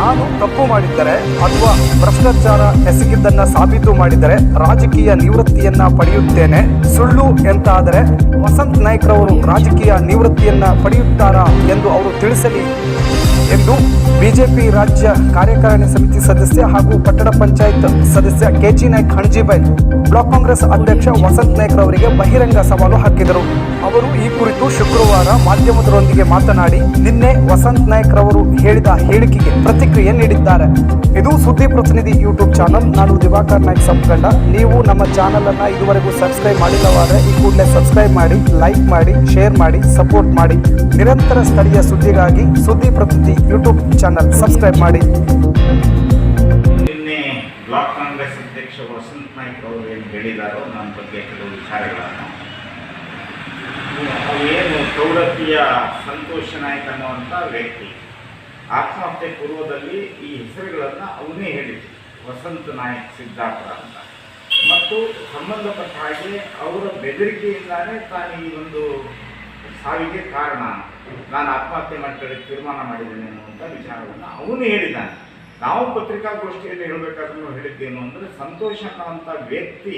ನಾನು ತಪ್ಪು ಮಾಡಿದ್ದರೆ ಅಥವಾ ಭ್ರಷ್ಟಾಚಾರ ಎಸಗಿದ್ದನ್ನ ಸಾಬೀತು ಮಾಡಿದರೆ ರಾಜಕೀಯ ನಿವೃತ್ತಿಯನ್ನ ಪಡೆಯುತ್ತೇನೆ. ಸುಳ್ಳು ಎಂತಾದರೆ ವಸಂತ್ ನಾಯ್ಕ್ರವರು ರಾಜಕೀಯ ನಿವೃತ್ತಿಯನ್ನ ಪಡೆಯುತ್ತಾರಾ ಎಂದು ಅವರು ತಿಳಿಸಲಿ. ಎಂದು ಬಿಜೆಪಿ ರಾಜ್ಯ ಕಾರ್ಯಕಾರಿಣಿ ಸಮಿತಿ ಸದಸ್ಯ ಹಾಗೂ ಪಟ್ಟಣ ಪಂಚಾಯತ್ ಸದಸ್ಯ ಕೆಜಿ ನಾಯ್ಕ್ ಹಣಜಿಬೈಲ್ ಬ್ಲಾಕ್ ಕಾಂಗ್ರೆಸ್ ಅಧ್ಯಕ್ಷ ವಸಂತ್ ನಾಯ್ಕ್ ರವರಿಗೆ ಬಹಿರಂಗ ಸವಾಲು ಹಾಕಿದರು. ಅವರು ಈ ಕುರಿತು ಶುಕ್ರವಾರ ಮಾಧ್ಯಮದರೊಂದಿಗೆ ಮಾತನಾಡಿ, ನಿನ್ನೆ ವಸಂತ್ ನಾಯ್ಕ್ ರವರು ಹೇಳಿದ ಹೇಳಿಕೆಗೆ ಪ್ರತಿಕ್ರಿಯೆ ನೀಡಿದ್ದಾರೆ. ಇದು ಸುದ್ದಿ ಪ್ರತಿನಿಧಿ ಯೂಟ್ಯೂಬ್ ಚಾನಲ್. ನಾನು ದಿವಾಕರ್ ನಾಯ್ಕ್ ಸಂಪಂಡ ನೀವು ನಮ್ಮ ಚಾನಲ್ ಅನ್ನ ಇದುವರೆಗೂ ಸಬ್ಸ್ಕ್ರೈಬ್ ಮಾಡಿಲ್ಲವಾದರೆ ಈ ಕೂಡಲೇ ಸಬ್ಸ್ಕ್ರೈಬ್ ಮಾಡಿ, ಲೈಕ್ ಮಾಡಿ, ಶೇರ್ ಮಾಡಿ, ಸಪೋರ್ಟ್ ಮಾಡಿ. ನಿರಂತರ ಸ್ಥಳೀಯ ಸುದ್ದಿಗಾಗಿ ಸುದ್ದಿ ಪ್ರತಿನಿಧಿ ಯೂಟ್ಯೂಬ್ ಚಾನಲ್ ಸಬ್ಸ್ಕ್ರೈಬ್ ಮಾಡಿ. ನಿನ್ನೆ ಬ್ಲಾಕ್ ಕಾಂಗ್ರೆಸ್ ಅಧ್ಯಕ್ಷ ವಸಂತ್ ನಾಯ್ಕ್ ಅವರು ಏನು ಹೇಳಿದಾರೋ ನನ್ನ ಬಗ್ಗೆ ಕೆಲವು ವಿಚಾರಗಳನ್ನು. ಏನು ಪ್ರೌಢತಿಯ ಸಂತೋಷ ನಾಯ್ಕ ಅನ್ನುವಂಥ ವ್ಯಕ್ತಿ. ಆತ್ಮಹತ್ಯೆ ಪೂರ್ವದಲ್ಲಿ ಈ ಹೆಸರುಗಳನ್ನು ಅವನೇ ಹೇಳಿದ್ರು, ವಸಂತ ನಾಯಕ್ ಸಿದ್ದಾಪುರ ಅಂತ. ಮತ್ತು ಸಂಬಂಧಪಟ್ಟ ಹಾಗೆ ಅವರ ಬೆದರಿಕೆಯಿಂದಾನೇ ತಾನು ಈ ಒಂದು ಸಾವಿಗೆ ಕಾರಣ. ನಾನು ಆತ್ಮಹತ್ಯೆ ಮಾಡ್ಕೊಳ್ಳಿ ತೀರ್ಮಾನ ಮಾಡಿದ್ದೇನೆ ಅನ್ನುವಂಥ ವಿಚಾರವನ್ನು ಅವನು ಹೇಳಿದ್ದಾನೆ. ನಾವು ಪತ್ರಿಕಾಗೋಷ್ಠಿಯಲ್ಲಿ ಹೇಳಬೇಕಾದ್ರೂ ಹೇಳಿದ್ದೇನು ಅಂದರೆ ಸಂತೋಷ ಅನ್ನುವಂಥ ವ್ಯಕ್ತಿ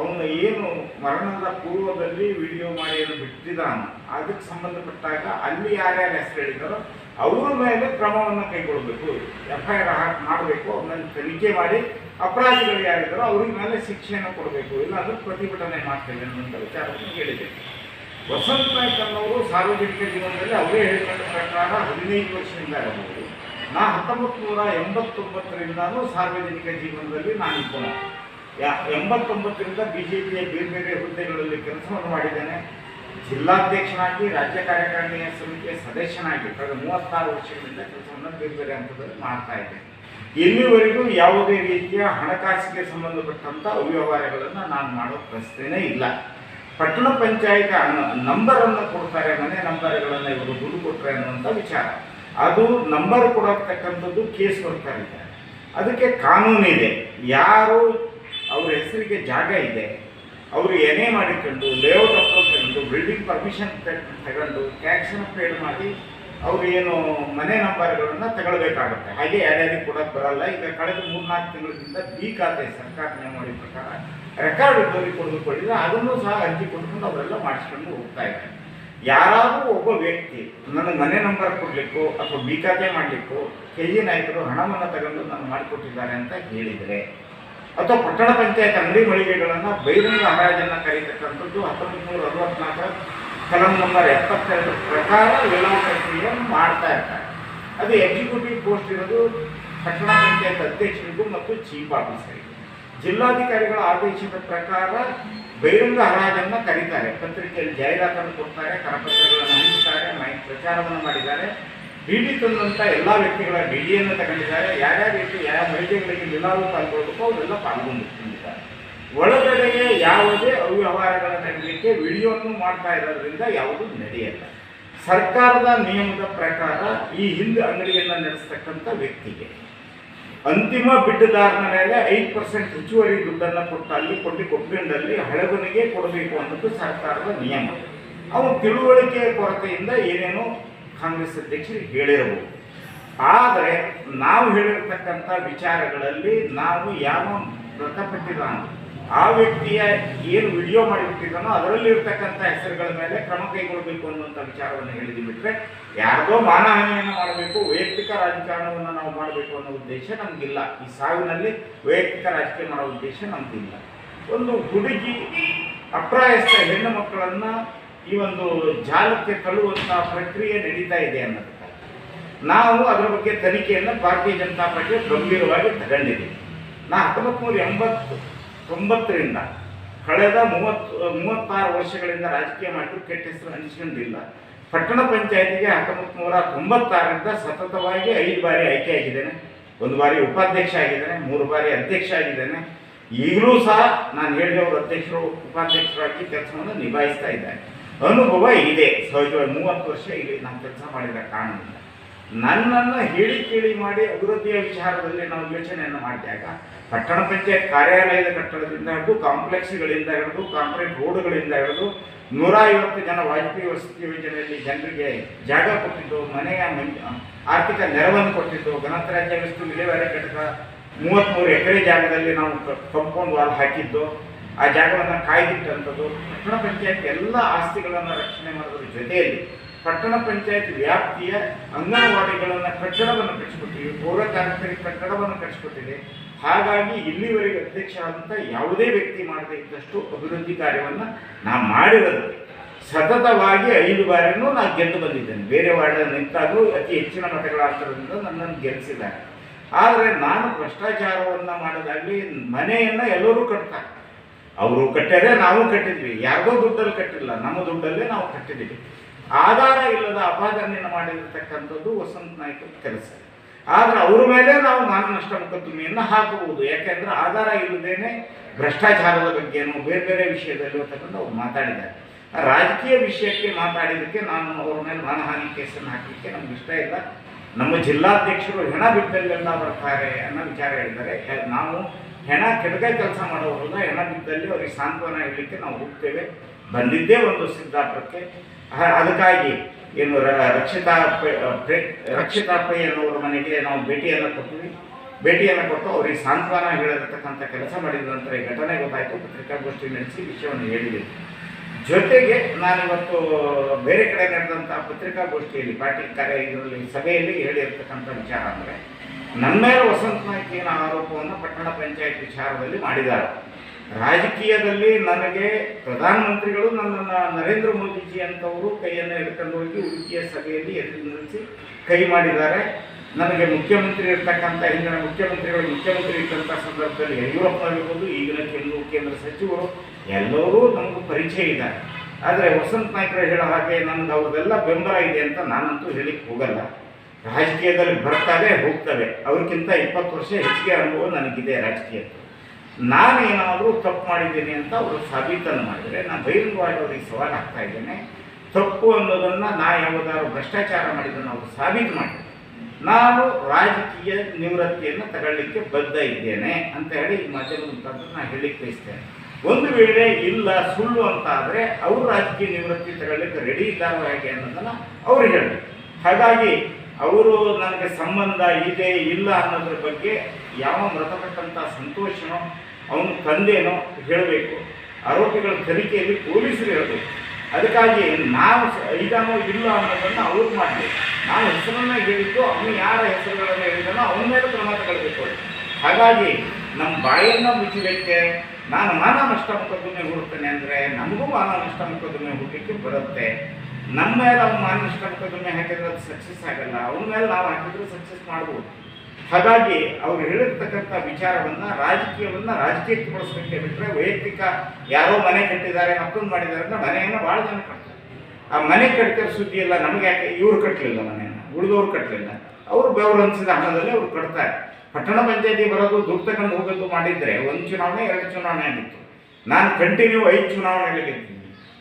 ಅವನು ಏನು ಮರಣದ ಪೂರ್ವದಲ್ಲಿ ವಿಡಿಯೋ ಮಾಡಿ ಏನು ಬಿಟ್ಟಿದ್ದಾನೋ, ಅದಕ್ಕೆ ಸಂಬಂಧಪಟ್ಟಾಗ ಅಲ್ಲಿ ಯಾರ್ಯಾರು ಹೆಸರು ಹೇಳಿದಾರೋ ಅವ್ರ ಮೇಲೆ ಕ್ರಮವನ್ನು ಕೈಗೊಳ್ಳಬೇಕು. ಎಫ್ ಐ ಆರ್ ಮಾಡಬೇಕು ಅವನನ್ನು ತನಿಖೆ ಮಾಡಿ ಅಪರಾಧಿಗಳು ಯಾರಿದ್ದಾರೋ ಅವ್ರಿಗೆ ಮೇಲೆ ಶಿಕ್ಷೆಯನ್ನು ಕೊಡಬೇಕು. ಇಲ್ಲಾಂದ್ರೆ ಪ್ರತಿಭಟನೆ ಮಾಡ್ತೇವೆ ಅನ್ನುವಂಥ ವಿಚಾರವನ್ನು ಹೇಳಿದೆ ವಸಂತ ನಾಯ್ಕ್ ಅನ್ನೋರು ಸಾರ್ವಜನಿಕ ಜೀವನದಲ್ಲಿ ಅವರೇ ಹೇಳಿಕೊಂಡ ಪ್ರಕಾರ ಹದಿನೈದು ವರ್ಷದಿಂದ ಇರಬಹುದು. ನಾ ಹತ್ತೊಂಬತ್ತು ನೂರ ಎಂಬತ್ತೊಂಬತ್ತರಿಂದನೂ ಸಾರ್ವಜನಿಕ ಜೀವನದಲ್ಲಿ ನಾನು ಯಾ, ಎಂಬತ್ತೊಂಬತ್ತರಿಂದ ಬಿ ಜೆ ಪಿಯ ಬೇರೆ ಬೇರೆ ಹುದ್ದೆಗಳಲ್ಲಿ ಕೆಲಸವನ್ನು ಮಾಡಿದ್ದೇನೆ. ಜಿಲ್ಲಾಧ್ಯಕ್ಷನಾಗಿ, ರಾಜ್ಯ ಕಾರ್ಯಕಾರಿಣಿಯ ಸಮಿತಿಯ ಸದಸ್ಯನಾಗಿ ಕಳೆದ ಮೂವತ್ತಾರು ವರ್ಷಗಳಿಂದ ಕೆಲಸವನ್ನು ಬೇರೆ ಬೇರೆ ಹಂತದಲ್ಲಿ ಮಾಡ್ತಾ ಇದ್ದೇನೆ. ಇಲ್ಲಿವರೆಗೂ ಯಾವುದೇ ರೀತಿಯ ಹಣಕಾಸಿಗೆ ಸಂಬಂಧಪಟ್ಟಂಥ ಅವ್ಯವಹಾರಗಳನ್ನು ನಾನು ಮಾಡೋ ಪ್ರಶ್ನೆನೇ ಇಲ್ಲ. ಪಟ್ಟಣ ಪಂಚಾಯತ್ ನಂಬರನ್ನು ಕೊಡ್ತಾರೆ ಮನೆ ನಂಬರ್ಗಳನ್ನು ಇವರು ದುಡ್ಡು ಕೊಟ್ಟರೆ ಅನ್ನುವಂಥ ವಿಚಾರ. ಅದು ನಂಬರ್ ಕೊಡತಕ್ಕಂಥದ್ದು ಕೇಸ್ ಬರ್ತಾ ಇದೆ. ಅದಕ್ಕೆ ಕಾನೂನಿದೆ ಯಾರು ಅವ್ರ ಹೆಸರಿಗೆ ಜಾಗ ಇದೆ, ಅವರು ಏನೇ ಮಾಡಿಕೊಂಡು ಲೇಔಟ್ ಅಪ್ರೋಚ್ ತಗೊಂಡು ಬಿಲ್ಡಿಂಗ್ ಪರ್ಮಿಷನ್ ತಗೊಂಡು ಟ್ಯಾಕ್ಸನ್ನು ಪೇಡ್ ಮಾಡಿ ಅವರು ಏನು ಮನೆ ನಂಬರ್ಗಳನ್ನ ತಗೊಳ್ಬೇಕಾಗುತ್ತೆ. ಹಾಗೆ ಯಾರ್ಯಾರಿಗೆ ಕೊಡೋಕೆ ಬರಲ್ಲ. ಈಗ ಕಳೆದ ಮೂರ್ನಾಲ್ಕು ತಿಂಗಳಿಂದ ಬಿ ಖಾತೆ ಸರ್ಕಾರ ನೇಮಿ ಪ್ರಕಾರ ರೆಕಾರ್ಡ್ ಇದ್ದವರಿಗೆ ಕೊಡಬೇಕು ಅದನ್ನು ಸಹ ಅರ್ಜಿ ಕೊಟ್ಕೊಂಡು ಅವರೆಲ್ಲ ಮಾಡಿಸ್ಕೊಂಡು ಹೋಗ್ತಾ ಇದ್ದಾರೆ. ಯಾರಾದರೂ ಒಬ್ಬ ವ್ಯಕ್ತಿ ನನಗೆ ಮನೆ ನಂಬರ್ ಕೊಡಲಿಕ್ಕೋ ಅಥವಾ ಬಿ ಖಾತೆ ಮಾಡಲಿಕ್ಕೋ ಕೆ ಜಿ ನಾಯಕರು ಹಣವನ್ನು ತಗೊಂಡು ನಾನು ಮಾಡಿಕೊಟ್ಟಿದ್ದಾರೆ ಅಂತ ಹೇಳಿದರೆ ಅಥವಾ ಪಟ್ಟಣ ಪಂಚಾಯತ್ ಅಂಗಡಿ ಮಳಿಗೆಗಳನ್ನು ಬೈರಂಗ ಹರಾಜನ್ನು ಕರೀತಕ್ಕಂಥದ್ದು ಹತ್ತೊಂಬತ್ತು ನೂರ ಅರವತ್ನಾಲ್ಕರ ಕಲಂ ನಂಬರ್ ಎಪ್ಪತ್ತೆರಡು ಪ್ರಕಾರ ವಿಲಂಬ ಪ್ರಕ್ರಿಯೆಯನ್ನು ಮಾಡ್ತಾ ಇರ್ತಾರೆ. ಅದು ಎಕ್ಸಿಕ್ಯೂಟಿವ್ ಪೋಸ್ಟ್ ಇರೋದು ಪಟ್ಟಣ ಪಂಚಾಯತ್ ಅಧ್ಯಕ್ಷರಿಗೂ ಮತ್ತು ಚೀಫ್ ಆಫೀಸರಿಗೆ ಜಿಲ್ಲಾಧಿಕಾರಿಗಳ ಆದೇಶದ ಪ್ರಕಾರ ಬಹಿರಂಗ ಹರಾಜನ್ನು ಕರೀತಾರೆ. ಪತ್ರಿಕೆಯಲ್ಲಿ ಜಾಹೀರಾತನ್ನು ಕೊಡ್ತಾರೆ, ಕರಪತ್ರಗಳನ್ನು ಹಂಚುತ್ತಾರೆ ಮೈ ಪ್ರಚಾರವನ್ನು ಮಾಡಿದ್ದಾರೆ. ಡಿ ಡಿ ತಂದಂಥ ಎಲ್ಲ ವ್ಯಕ್ತಿಗಳ ಡಿ ಡಿಯನ್ನು ತಗೊಂಡಿದ್ದಾರೆ. ಯಾರ್ಯಾವ ರೀತಿ ಯಾವ ಮಹಿಳೆಗಳಿಗೆ ನಿಲಾವು ಪಾಲ್ಗೊಳ್ಬೇಕು, ಅವರೆಲ್ಲ ಪಾಲ್ಗೊಂಡಿದ್ದಾರೆ ಒಳಗಡೆಗೆ ಯಾವುದೇ ಅವ್ಯವಹಾರಗಳ ನಡೆಯಲಿಕ್ಕೆ ವಿಡಿಯೋನು ಮಾಡ್ತಾ ಇರೋದ್ರಿಂದ ಯಾವುದು ನಡೆಯಲ್ಲ. ಸರ್ಕಾರದ ನಿಯಮದ ಪ್ರಕಾರ ಈ ಹಿಂದೆ ಅಂಗಡಿಯನ್ನು ನಡೆಸ್ತಕ್ಕಂಥ ವ್ಯಕ್ತಿಗೆ ಅಂತಿಮ ಬಿಡ್ಡುದಾರನ ಮೇಲೆ ಐದು ಪರ್ಸೆಂಟ್ ಹೆಚ್ಚುವರಿ ದುಡ್ಡನ್ನು ಕೊಟ್ಟು ಅಲ್ಲಿ ಕೊಟ್ಟು ಕೊಟ್ಕೊಂಡಲ್ಲಿ ಹಳಗನಿಗೆ ಕೊಡಬೇಕು ಅನ್ನೋದು ಸರ್ಕಾರದ ನಿಯಮ. ಅವು ತಿಳುವಳಿಕೆಯ ಕೊರತೆಯಿಂದ ಏನೇನೋ ಕಾಂಗ್ರೆಸ್ ಅಧ್ಯಕ್ಷರು ಹೇಳಿರಬಹುದು. ಆದರೆ ನಾವು ಹೇಳಿರ್ತಕ್ಕಂಥ ವಿಚಾರಗಳಲ್ಲಿ ನಾವು ಯಾವ ಮೃತಪಟ್ಟಿದ್ದಾನೋ ಆ ವ್ಯಕ್ತಿಯ ಏನು ವಿಡಿಯೋ ಮಾಡಿಬಿಟ್ಟಿದ್ದಾನೋ ಅದರಲ್ಲಿ ಇರ್ತಕ್ಕಂಥ ಹೆಸರುಗಳ ಮೇಲೆ ಕ್ರಮ ಕೈಗೊಳ್ಳಬೇಕು ಅನ್ನುವಂಥ ವಿಚಾರವನ್ನು ಹೇಳಿದ್ವಿ ಬಿಟ್ರೆ ಯಾರ್ದೋ ಮಾನಹಾನಿಯನ್ನು ಮಾಡಬೇಕು, ವೈಯಕ್ತಿಕ ರಾಜಕಾರಣವನ್ನು ನಾವು ಮಾಡಬೇಕು ಅನ್ನೋ ಉದ್ದೇಶ ನಮಗಿಲ್ಲ. ಈ ಸಾವಿನಲ್ಲಿ ವೈಯಕ್ತಿಕ ರಾಜಕೀಯ ಮಾಡೋ ಉದ್ದೇಶ ನಮಗಿಲ್ಲ. ಒಂದು ಹುಡುಗಿ ಅಪ್ರಾಯಸ್ಥ ಹೆಣ್ಣು ಮಕ್ಕಳನ್ನು ಈ ಒಂದು ಜಾಲಕ್ಕೆ ತಳ್ಳುವಂಥ ಪ್ರಕ್ರಿಯೆ ನಡೀತಾ ಇದೆ ಅನ್ನೋದಕ್ಕೆ. ನಾವು ಅದರ ಬಗ್ಗೆ ತನಿಖೆಯನ್ನು ಭಾರತೀಯ ಜನತಾ ಪಾರ್ಟಿ ಗಂಭೀರವಾಗಿ ತಗೊಂಡಿದ್ದೀವಿ ನಾ ಹತ್ತೊಂಬತ್ತು ನೂರ ಎಂಬತ್ತು ತೊಂಬತ್ತರಿಂದ ಕಳೆದ ಮೂವತ್ತು, ಮೂವತ್ತಾರು ವರ್ಷಗಳಿಂದ ರಾಜಕೀಯ ಮಾಡಿದ್ರು ಕೆಟ್ಟ ಹೆಸರು ಹಂಚಿಕೊಂಡಿಲ್ಲ ಪಟ್ಟಣ ಪಂಚಾಯತಿಗೆ ಹತ್ತೊಂಬತ್ತು ನೂರ ತೊಂಬತ್ತಾರರಿಂದ ಸತತವಾಗಿ ಐದು ಬಾರಿ ಆಯ್ಕೆ ಆಗಿದ್ದೇನೆ. ಒಂದು ಬಾರಿ ಉಪಾಧ್ಯಕ್ಷ ಆಗಿದ್ದೇನೆ, ಮೂರು ಬಾರಿ ಅಧ್ಯಕ್ಷ ಆಗಿದ್ದೇನೆ. ಈಗಲೂ ಸಹ ನಾನು ಹೇಳಿದವರು ಅಧ್ಯಕ್ಷರು, ಉಪಾಧ್ಯಕ್ಷರಾಗಿ ಕೆಲಸವನ್ನು ನಿಭಾಯಿಸ್ತಾ ಇದ್ದಾರೆ. ಅನುಭವ ಇದೆ. ಸಹಜವಾಗಿ ಮೂವತ್ತು ವರ್ಷ ಇಲ್ಲಿ ನಾನು ಕೆಲಸ ಮಾಡಿದ ಕಾರಣದಿಂದ. ನನ್ನನ್ನು ಹೇಳಿ ಕೇಳಿ ಮಾಡಿ ಅಭಿವೃದ್ಧಿಯ ವಿಚಾರದಲ್ಲಿ ನಾವು ಯೋಚನೆಯನ್ನು ಮಾಡಿದಾಗ, ಪಟ್ಟಣ ಪಂಚಾಯತ್ ಕಾರ್ಯಾಲಯದ ಕಟ್ಟಡದಿಂದ ಹಿಡಿದು ಕಾಂಪ್ಲೆಕ್ಸ್ಗಳಿಂದ ಹಿಡಿದು ಕಾಂಕ್ರೀಟ್ ರೋಡ್ಗಳಿಂದ ಹಿಡಿದು ನೂರ ಐವತ್ತು ಜನ ವಾಜಪೇಯಿ ವಸತಿ ಯೋಜನೆಯಲ್ಲಿ ಜನರಿಗೆ ಜಾಗ ಕೊಟ್ಟಿದ್ದು, ಮನೆಯ ಮನ್- ಆರ್ಥಿಕ ನೆರವನ್ನು ಕೊಟ್ಟಿದ್ದು, ಗಣರಾಜ್ಯ ವಸ್ತು ವಿಲೇವಾರಿ ಘಟಕ ಮೂವತ್ತ್ಮೂರು ಎಕರೆ ಜಾಗದಲ್ಲಿ ನಾವು ಕಂಪೌಂಡ್ ವಾಲ್ ಹಾಕಿದ್ದು, ಆ ಜಾಗವನ್ನು ಕಾಯ್ದಿಟ್ಟಂಥದ್ದು. ಪಟ್ಟಣ ಪಂಚಾಯತ್ ಎಲ್ಲ ಆಸ್ತಿಗಳನ್ನು ರಕ್ಷಣೆ ಮಾಡೋದ್ರ ಜೊತೆಯಲ್ಲಿ ಪಟ್ಟಣ ಪಂಚಾಯತ್ ವ್ಯಾಪ್ತಿಯ ಅಂಗನವಾಡಿಗಳನ್ನು ಕಟ್ಟಡವನ್ನು ಕಟ್ಟಿಸ್ಕೊಟ್ಟಿವಿ ಪೌರ ಕಾರ್ಮಿಕರಿಗೆ ಕಟ್ಟಡವನ್ನು ಕಟ್ಟಿಸ್ಕೊಟ್ಟಿದೆ. ಹಾಗಾಗಿ ಇಲ್ಲಿವರೆಗೆ ಅಧ್ಯಕ್ಷರಾದಂಥ ಯಾವುದೇ ವ್ಯಕ್ತಿ ಮಾಡದೇ ಇದ್ದಷ್ಟು ಅಭಿವೃದ್ಧಿ ಕಾರ್ಯವನ್ನು ನಾನು ಮಾಡಿರೋದು. ಸತತವಾಗಿ ಐದು ಬಾರಿನೂ ನಾನು ಗೆದ್ದು ಬಂದಿದ್ದೇನೆ. ಬೇರೆ ವಾರ್ಡ್ ನಿಂತಾಗೂ ಅತಿ ಹೆಚ್ಚಿನ ಮತಗಳ ನನ್ನನ್ನು ಗೆಲ್ಲಿಸಿದ್ದಾರೆ ಆದರೆ ನಾನು ಭ್ರಷ್ಟಾಚಾರವನ್ನು ಮಾಡೋದಾಗಲಿ ಮನೆಯನ್ನು ಎಲ್ಲರೂ ಕಟ್ತಾರೆ ಅವರು ಕಟ್ಟ್ಯಾರೆ ನಾವು ಕಟ್ಟಿದ್ವಿ. ಯಾರದೋ ದುಡ್ಡಲ್ಲಿ ಕಟ್ಟಿಲ್ಲ. ನಮ್ಮ ದುಡ್ಡಲ್ಲೇ ನಾವು ಕಟ್ಟಿದ್ದೀವಿ. ಆಧಾರ ಇಲ್ಲದ ಅಪಾದನೆಯನ್ನು ಮಾಡಿರತಕ್ಕಂಥದ್ದು ವಸಂತ ನಾಯ್ಕರ ಕೆಲಸ. ಆದರೆ ಅವ್ರ ಮೇಲೆ ನಾವು ಮಾನನಷ್ಟ ಮೊಕದ್ದಮೆಯನ್ನು ಹಾಕಬಹುದು ಯಾಕೆಂದ್ರೆ ಆಧಾರ ಇಲ್ಲದೇನೆ ಭ್ರಷ್ಟಾಚಾರದ ಬಗ್ಗೆನೋ ಬೇರೆ ಬೇರೆ ವಿಷಯದಲ್ಲಿ ಅಂತಕ್ಕಂಥ ಅವ್ರು ಮಾತಾಡಿದ್ದಾರೆ. ರಾಜಕೀಯ ವಿಷಯಕ್ಕೆ ಮಾತಾಡಿದ್ದಕ್ಕೆ ನಾನು ಅವ್ರ ಮೇಲೆ ಮಾನಹಾನಿ ಕೇಸನ್ನು ಹಾಕಲಿಕ್ಕೆ ನಮ್ಗೆ ಇಷ್ಟ ಇಲ್ಲ. ನಮ್ಮ ಜಿಲ್ಲಾಧ್ಯಕ್ಷರು ಹೆಣ ಬಿದ್ದಲ್ಲೆಲ್ಲ ಬರ್ತಾರೆ ಅನ್ನೋ ವಿಚಾರ ಹೇಳಿದ್ದಾರೆ. ನಾವು ಹೆಣ ಕೆಡಗ ಕೆಲಸ ಮಾಡೋದ್ರಿಂದ ಹೆಣ ಬಿದ್ದಲ್ಲಿ ಅವ್ರಿಗೆ ಸಾಂತ್ವನ ಹೇಳಲಿಕ್ಕೆ ನಾವು ಹೋಗ್ತೇವೆ. ಬಂದಿದ್ದೇ ಒಂದು ಸಿದ್ದಾಪುರಕ್ಕೆ ಅದಕ್ಕಾಗಿ ಏನು ರಕ್ಷಿತಾ ರಕ್ಷಿತಾ ಪೈ ಅನ್ನೋರ ಮನೆಗೆ ನಾವು ಭೇಟಿಯನ್ನು ಕೊಟ್ಟಿವಿ ಭೇಟಿಯನ್ನು ಕೊಟ್ಟು ಅವರಿಗೆ ಸಾಂತ್ವನ ಹೇಳಿರತಕ್ಕಂಥ ಕೆಲಸ ಮಾಡಿದ ನಂತರ ಈ ಘಟನೆ ಗೊತ್ತಾಯಿತು. ಪತ್ರಿಕಾಗೋಷ್ಠಿ ನಡೆಸಿ ವಿಷಯವನ್ನು ಹೇಳಿದೆ. ಜೊತೆಗೆ ನಾನಿವತ್ತು ಬೇರೆ ಕಡೆ ನಡೆದಂಥ ಪತ್ರಿಕಾಗೋಷ್ಠಿಯಲ್ಲಿ, ಪಾರ್ಟಿ ಕಾರ್ಯ ಇದರಲ್ಲಿ ಸಭೆಯಲ್ಲಿ ಹೇಳಿರ್ತಕ್ಕಂಥ ವಿಚಾರ ಅಂದರೆ ನನ್ನ ಮೇಲೆ ವಸಂತ ನಾಯ್ಕ ಆರೋಪವನ್ನು ಪಟ್ಟಣ ಪಂಚಾಯತ್ ವಿಚಾರದಲ್ಲಿ ಮಾಡಿದ್ದಾರೆ. ರಾಜಕೀಯದಲ್ಲಿ ನನಗೆ ಪ್ರಧಾನಮಂತ್ರಿಗಳು ನನ್ನನ್ನು ನರೇಂದ್ರ ಮೋದಿಜಿ ಅಂತವರು ಕೈಯನ್ನು ಹಿಡ್ಕೊಂಡು ಹೋಗಿ ಉಡುಪಿಯ ಸಭೆಯಲ್ಲಿ ಎದುರು ನಿಲ್ಲಿಸಿ ಕೈ ಮಾಡಿದ್ದಾರೆ. ನನಗೆ ಮುಖ್ಯಮಂತ್ರಿ ಇರ್ತಕ್ಕಂಥ, ಹಿಂದಿನ ಮುಖ್ಯಮಂತ್ರಿಗಳು ಮುಖ್ಯಮಂತ್ರಿ ಇದ್ದಂಥ ಸಂದರ್ಭದಲ್ಲಿ ಯಡಿಯೂರಪ್ಪನವರಿರ್ಬೋದು ಈಗಿನ ಕೆಲವು ಕೇಂದ್ರ ಸಚಿವರು ಎಲ್ಲರೂ ನಮಗೂ ಪರಿಚಯ ಇದ್ದಾರೆ. ಆದರೆ ವಸಂತ ನಾಯ್ಕರು ಹೇಳೋ ಹಾಗೆ ನನಗೆ ಅವ್ರದ್ದೆಲ್ಲ ಬೆಂಬಲ ಇದೆ ಅಂತ ನಾನಂತೂ ಹೇಳಿಕ್ಕೆ ಹೋಗಲ್ಲ. ರಾಜಕೀಯದಲ್ಲಿ ಬರ್ತವೆ, ಹೋಗ್ತವೆ. ಅವ್ರಿಗಿಂತ ಇಪ್ಪತ್ತು ವರ್ಷ ಹೆಚ್ಚಿಗೆ ಅನುಭವ ನನಗಿದೆ ರಾಜಕೀಯ ನಾನೇನಾದರೂ ತಪ್ಪು ಮಾಡಿದ್ದೀನಿ ಅಂತ ಅವರು ಸಾಬೀತನ್ನು ಮಾಡಿದರೆ ನಾನು ಬಹಿರಂಗವಾಗಿ ಅವರಿಗೆ ಸವಾಲು ಆಗ್ತಾ ಇದ್ದೇನೆ. ತಪ್ಪು ಅನ್ನೋದನ್ನು ನಾ ಯಾವುದಾದ್ರು ಭ್ರಷ್ಟಾಚಾರ ಮಾಡಿದ್ದನ್ನು ಅವರು ಸಾಬೀತು ಮಾಡಿದ್ದಾರೆ ನಾನು ರಾಜಕೀಯ ನಿವೃತ್ತಿಯನ್ನು ತಗೊಳ್ಳಿಕ್ಕೆ ಬದ್ಧ ಇದ್ದೇನೆ ಅಂತ ಹೇಳಿ ಈ ಮಾಧ್ಯಮದ ಮುಖಾಂತರ ನಾನು ಹೇಳಿಕ್ಕೆ ಬಯಸ್ತೇನೆ. ಒಂದು ವೇಳೆ ಇಲ್ಲ ಸುಳ್ಳು ಅಂತ ಆದರೆ ಅವರು ರಾಜಕೀಯ ನಿವೃತ್ತಿ ತಗೊಳ್ಳಿಕ್ಕೆ ರೆಡಿ ಇದ್ದಾರೋ ಹೇಗೆ ಅನ್ನೋದನ್ನು ಅವರು ಹೇಳಬೇಕು. ಹಾಗಾಗಿ ಅವರು ನನಗೆ ಸಂಬಂಧ ಇದೆ ಇಲ್ಲ ಅನ್ನೋದ್ರ ಬಗ್ಗೆ ಯಾವ ಮೃತಪಟ್ಟಂಥ ಸಂತೋಷನೋ, ಅವನ ತಂದೆನೋ ಹೇಳಬೇಕು. ಆರೋಪಿಗಳ ತನಿಖೆಯಲ್ಲಿ ಪೊಲೀಸರು ಹೇಳಬೇಕು ಅದಕ್ಕಾಗಿ ನಾವು ಇದಾನೋ ಇಲ್ಲ ಅನ್ನೋದನ್ನು ಅವ್ರು ಮಾಡಬೇಕು. ನಾವು ಹೆಸರನ್ನ ಹೇಳಿದ್ದು, ಅವನು ಯಾರ ಹೆಸರುಗಳನ್ನು ಹೇಳಿದಾನೋ ಅವನ ಮೇಲೆ ಕ್ರಮ ತಗೊಳ್ಬೇಕು. ಹಾಗಾಗಿ ನಮ್ಮ ಬಾಯನ್ನು ಮುಚ್ಚಲಿಕ್ಕೆ ನಾನು ಮಾನ ನಷ್ಟ ಮೊಕದ್ದಮೆ ಹುಡುಕ್ತೇನೆ ಅಂದರೆ ನಮಗೂ ಮಾನ ನಷ್ಟ ಮೊಕದ್ದಮೆ ಬರುತ್ತೆ. ನಮ್ಮ ಮೇಲೆ ಅವ್ನು ಮೊಕದ್ದಮೆ ಹಾಕಿದ್ರೆ ಅದು ಸಕ್ಸಸ್ ಆಗಲ್ಲ. ಅವನ ಮೇಲೆ ನಾವು ಹಾಕಿದ್ರೆ ಸಕ್ಸಸ್ ಮಾಡ್ಬೋದು. ಹಾಗಾಗಿ ಅವ್ರು ಹೇಳಿರ್ತಕ್ಕಂಥ ವಿಚಾರವನ್ನ, ರಾಜಕೀಯವನ್ನ ರಾಜಕೀಯಕ್ಕೆ ಬಳಸಬೇಕೆ ಬಿಟ್ಟರೆ ವೈಯಕ್ತಿಕ ಯಾರೋ ಮನೆ ಕಟ್ಟಿದ್ದಾರೆ, ಮತ್ತೊಂದು ಮಾಡಿದ್ದಾರೆ ಅಂದ್ರೆ ಮನೆಯನ್ನು ಭಾಳ ಜನ ಕಟ್ತಾರೆ. ಆ ಮನೆ ಕಟ್ಟಿರೋ ಸುದ್ದಿ ಎಲ್ಲ ನಮಗೆ ಯಾಕೆ? ಇವ್ರು ಕಟ್ಟಲಿಲ್ಲ ಮನೆಯನ್ನು, ಉಳಿದವ್ರು ಕಟ್ಟಲಿಲ್ಲ ಅವ್ರು ಬೆವರು ಹಂಚಿದ ಹಣದಲ್ಲಿ ಅವ್ರು ಕಟ್ತಾರೆ. ಪಟ್ಟಣ ಪಂಚಾಯತಿ ಬರೋದು ದುಡ್ಡು ತಗೊಂಡು ಹೋಗೋದು ಮಾಡಿದ್ರೆ ಒಂದು ಚುನಾವಣೆ, ಎರಡು ಚುನಾವಣೆ ಆಗಿತ್ತು. ನಾನು ಕಂಟಿನ್ಯೂ ಐದು ಚುನಾವಣೆಗಳಿಗೆ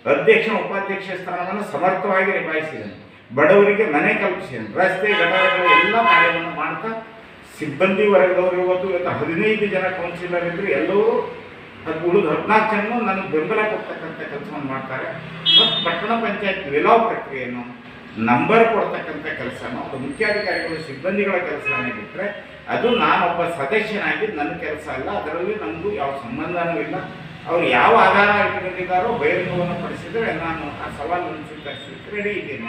ಅಧ್ಯಕ್ಷ, ಉಪಾಧ್ಯಕ್ಷ ಸ್ಥಾನವನ್ನು ಸಮರ್ಥವಾಗಿ ನಿಭಾಯಿಸಿದನು. ಬಡವರಿಗೆ ಮನೆ ಕಲ್ಪಿಸಿದನು. ರಸ್ತೆ, ಗಟಾರಗಳು ಎಲ್ಲ ಕಾರ್ಯವನ್ನು ಮಾಡ್ತಾ ಸಿಬ್ಬಂದಿ ವರ್ಗದವರು ಇವತ್ತು ಇವತ್ತು ಹದಿನೈದು ಜನ ಕೌನ್ಸಿಲರ್ ಇದ್ರು. ಎಲ್ಲರೂ ಅದು ಉಳಿದು ಹದಿನಾಲ್ಕು ಜನ ನನಗೆ ಬೆಂಬಲ ಕೊಡ್ತಕ್ಕಂಥ ಕೆಲಸವನ್ನು ಮಾಡ್ತಾರೆ. ಮತ್ತು ಪಟ್ಟಣ ಪಂಚಾಯತ್ ವಿಲೋ ಪ್ರಕ್ರಿಯೆಯನ್ನು ನಂಬರ್ ಕೊಡ್ತಕ್ಕಂಥ ಕೆಲಸನೋ, ಅದು ಮುಖ್ಯಾಧಿಕಾರಿಗಳು, ಸಿಬ್ಬಂದಿಗಳ ಕೆಲಸನೇ ಬಿಟ್ಟರೆ ಅದು ನಾನೊಬ್ಬ ಸದಸ್ಯನಾಗಿ ನನ್ನ ಕೆಲಸ ಅಲ್ಲ. ಅದರಲ್ಲಿ ನನಗೂ ಯಾವ ಸಂಬಂಧನೂ ಇಲ್ಲ. ಅವ್ರು ಯಾವ ಆಧಾರ ಇಟ್ಕೊಂಡಿದ್ದಾರೋ ಬಹಿರಂಗವನ್ನು ಪಡಿಸಿದರೆ ನಾನು ಆ ಸವಾಲನ್ನು ಸ್ವೀಕರಿಸಲಿಕ್ಕೆ ರೆಡಿ ಇದ್ದೇನೆ.